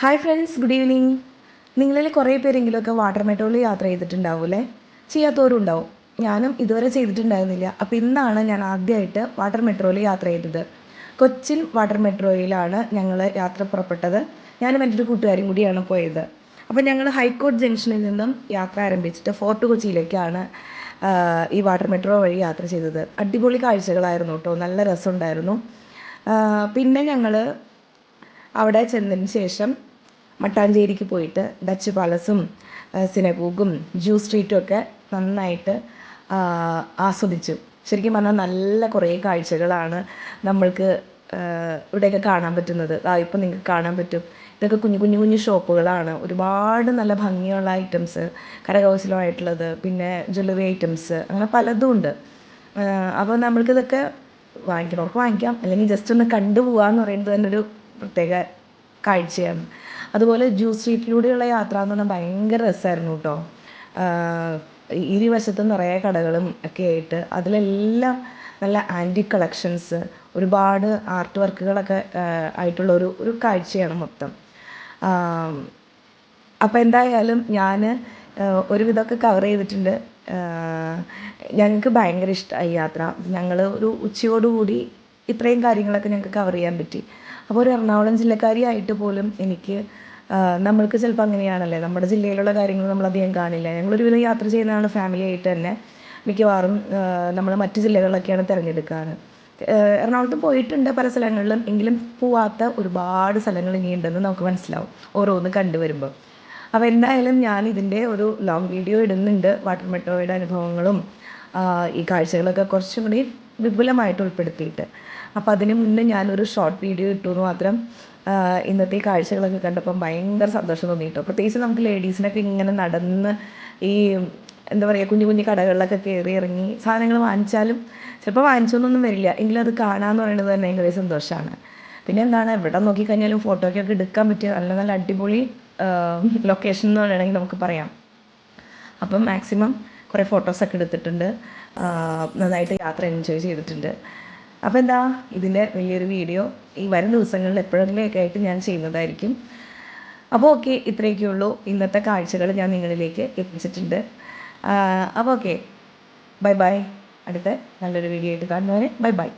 Hi friends good evening നിങ്ങളിൽ കുറേ പേരെങ്കിലുമൊക്കെ water മെട്രോയിൽ യാത്ര ചെയ്തിട്ടുണ്ടാവും ചെയ്യാത്തവരും ഉണ്ടാവും. ഞാനും ഇതുവരെ ചെയ്തിട്ടുണ്ടായിരുന്നില്ല. അപ്പോൾ ഇന്നാണ് ഞാൻ ആദ്യമായിട്ട് വാട്ടർ മെട്രോയിൽ യാത്ര ചെയ്തത്. കൊച്ചിൻ വാട്ടർ മെട്രോയിലാണ് ഞങ്ങൾ യാത്ര പുറപ്പെട്ടത്. ഞാനും എന്റെ ഒരു കൂട്ടുകാരും കൂടിയാണ് പോയത്. അപ്പോൾ ഞങ്ങൾ ഹൈക്കോർട്ട് ജംഗ്ഷനിൽ നിന്നും യാത്ര ആരംഭിച്ചിട്ട് ഫോർട്ട് കൊച്ചിയിലേക്കാണ് ഈ വാട്ടർ മെട്രോ വഴി യാത്ര ചെയ്തത്. അടിപൊളി കാഴ്ചകളായിരുന്നു കേട്ടോ. നല്ല രസമുണ്ടായിരുന്നു. പിന്നെ ഞങ്ങൾ അവിടെ ചെന്നതിന് ശേഷം മട്ടാഞ്ചേരിക്ക് പോയിട്ട് ഡച്ച് പാലസും സിനഗോഗും ജൂ സ്ട്രീറ്റും ഒക്കെ നന്നായിട്ട് ആസ്വദിച്ചു. ശരിക്കും പറഞ്ഞാൽ നല്ല കുറേ കാഴ്ചകളാണ് നമ്മൾക്ക് ഇവിടെയൊക്കെ കാണാൻ പറ്റുന്നത്. ആ ഇപ്പം നിങ്ങൾക്ക് കാണാൻ പറ്റും. ഇതൊക്കെ കുഞ്ഞു കുഞ്ഞു കുഞ്ഞു ഷോപ്പുകളാണ്. ഒരുപാട് നല്ല ഭംഗിയുള്ള ഐറ്റംസ് കരകൗശലമായിട്ടുള്ളത് പിന്നെ ജ്വല്ലറി ഐറ്റംസ് അങ്ങനെ പലതും ഉണ്ട്. അപ്പോൾ നമ്മൾക്കിതൊക്കെ വാങ്ങിക്കണവർക്ക് വാങ്ങിക്കാം. അല്ലെങ്കിൽ ജസ്റ്റ് ഒന്ന് കണ്ടു പോകാമെന്ന് പറയുന്നത് തന്നെ ഒരു പ്രത്യേക കാഴ്ചയാണ്. അതുപോലെ ജൂ സ്ട്രീറ്റിലൂടെയുള്ള യാത്ര എന്ന് പറഞ്ഞാൽ ഭയങ്കര രസമായിരുന്നു കേട്ടോ ഇരുവശത്തും നിറയെ കടകളും ഒക്കെ ആയിട്ട് അതിലെല്ലാം നല്ല ആന്റിക് കളക്ഷൻസ് ഒരുപാട് ആർട്ട് വർക്കുകളൊക്കെ ആയിട്ടുള്ള ഒരു ഒരു കാഴ്ചയാണ് മൊത്തം. അപ്പോൾ എന്തായാലും ഞാൻ ഒരുവിധമൊക്കെ കവർ ചെയ്തിട്ടുണ്ട്. ഞങ്ങൾക്ക് ഭയങ്കര ഇഷ്ടമായി യാത്ര. ഞങ്ങൾ ഒരു ഉച്ചയോടുകൂടി ഇത്രയും കാര്യങ്ങളൊക്കെ ഞങ്ങൾക്ക് കവർ ചെയ്യാൻ പറ്റി. അപ്പോൾ ഒരു എറണാകുളം ജില്ലക്കാരിയായിട്ട് പോലും എനിക്ക് നമ്മൾക്ക് ചിലപ്പോൾ അങ്ങനെയാണല്ലേ? നമ്മുടെ ജില്ലയിലുള്ള കാര്യങ്ങൾ നമ്മൾ അധികം കാണില്ല. ഞങ്ങളൊരു വിധം യാത്ര ചെയ്യുന്നതാണ് ഫാമിലി ആയിട്ട് തന്നെ. മിക്കവാറും നമ്മൾ മറ്റ് ജില്ലകളിലൊക്കെയാണ് തിരഞ്ഞെടുക്കാറ്. എറണാകുളത്ത് പോയിട്ടുണ്ട് പല സ്ഥലങ്ങളിലും. എങ്കിലും പോവാത്ത ഒരുപാട് സ്ഥലങ്ങൾ ഇനിയുണ്ടെന്ന് നമുക്ക് മനസ്സിലാവും. ഓരോന്ന് കണ്ടുവരുമ്പോൾ അപ്പോൾ എന്തായാലും ഞാൻ ഇതിന്റെ ഒരു ലോങ് വീഡിയോ ഇടുന്നുണ്ട്. വാട്ടർ മെട്രോയുടെ അനുഭവങ്ങളും ഈ കാഴ്ചകളൊക്കെ കുറച്ചും കൂടി വിപുലമായിട്ട് ഉൾപ്പെടുത്തിയിട്ട്. അപ്പോൾ അതിന് മുന്നേ ഞാനൊരു ഷോർട്ട് വീഡിയോ ഇട്ടു എന്ന് മാത്രം ഇന്നത്തെ കാഴ്ചകളൊക്കെ കണ്ടപ്പം ഭയങ്കര സന്തോഷം തോന്നി കേട്ടോ പ്രത്യേകിച്ച് നമുക്ക് ലേഡീസിനൊക്കെ ഇങ്ങനെ നടന്ന് ഈ എന്താ പറയുക കുഞ്ഞു കുഞ്ഞു കടകളിലൊക്കെ കയറി ഇറങ്ങി സാധനങ്ങൾ വാങ്ങിച്ചാലും ചിലപ്പോൾ വാങ്ങിച്ചൊന്നും വരില്ല. എങ്കിലും അത് കാണാമെന്ന് പറയുന്നത് തന്നെ ഭയങ്കര സന്തോഷമാണ് പിന്നെ എന്താണ് എവിടെ നോക്കിക്കഴിഞ്ഞാലും ഫോട്ടോയ്ക്കൊക്കെ എടുക്കാൻ പറ്റിയ നല്ല നല്ല അടിപൊളി ലൊക്കേഷൻ എന്ന് വേണമെങ്കിൽ നമുക്ക് പറയാം. അപ്പം മാക്സിമം കുറേ ഫോട്ടോസൊക്കെ എടുത്തിട്ടുണ്ട്. നന്നായിട്ട് യാത്ര എൻജോയ് ചെയ്തിട്ടുണ്ട്. അപ്പോൾ എന്താ ഇതിന്റെ വലിയൊരു വീഡിയോ ഈ വരും ദിവസങ്ങളിൽ എപ്പോഴെങ്കിലുമൊക്കെ ആയിട്ട് ഞാൻ ചെയ്യുന്നതായിരിക്കും. അപ്പോൾ ഓക്കെ ഇത്രയൊക്കെ ഉള്ളൂ. ഇന്നത്തെ കാഴ്ചകൾ ഞാൻ നിങ്ങളിലേക്ക് എത്തിച്ചിട്ടുണ്ട്. അപ്പോൾ ഓക്കെ ബൈ ബൈ അടുത്ത നല്ലൊരു വീഡിയോ ആയിട്ട് കാണുന്നവരെ ബൈ ബൈ